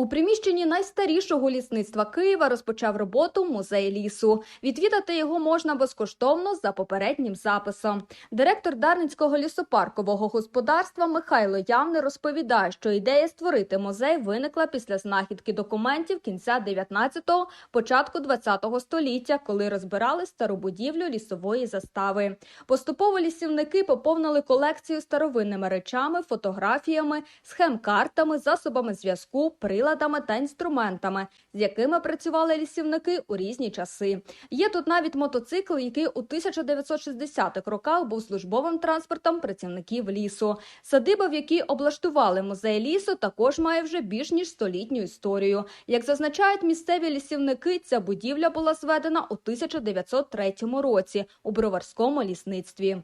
У приміщенні найстарішого лісництва Києва розпочав роботу музей лісу. Відвідати його можна безкоштовно за попереднім записом. Директор Дарницького лісопаркового господарства Михайло Явне розповідає, що ідея створити музей виникла після знахідки документів кінця 19-го, початку 20-го століття, коли розбирали стару будівлю лісової застави. Поступово лісівники поповнили колекцію старовинними речами, фотографіями, схем-картами, засобами зв'язку, приладами та інструментами, з якими працювали лісівники у різні часи. Є тут навіть мотоцикл, який у 1960-х роках був службовим транспортом працівників лісу. Садиба, в якій облаштували музей лісу, також має вже більш ніж столітню історію. Як зазначають місцеві лісівники, ця будівля була зведена у 1903 році у броварському лісництві.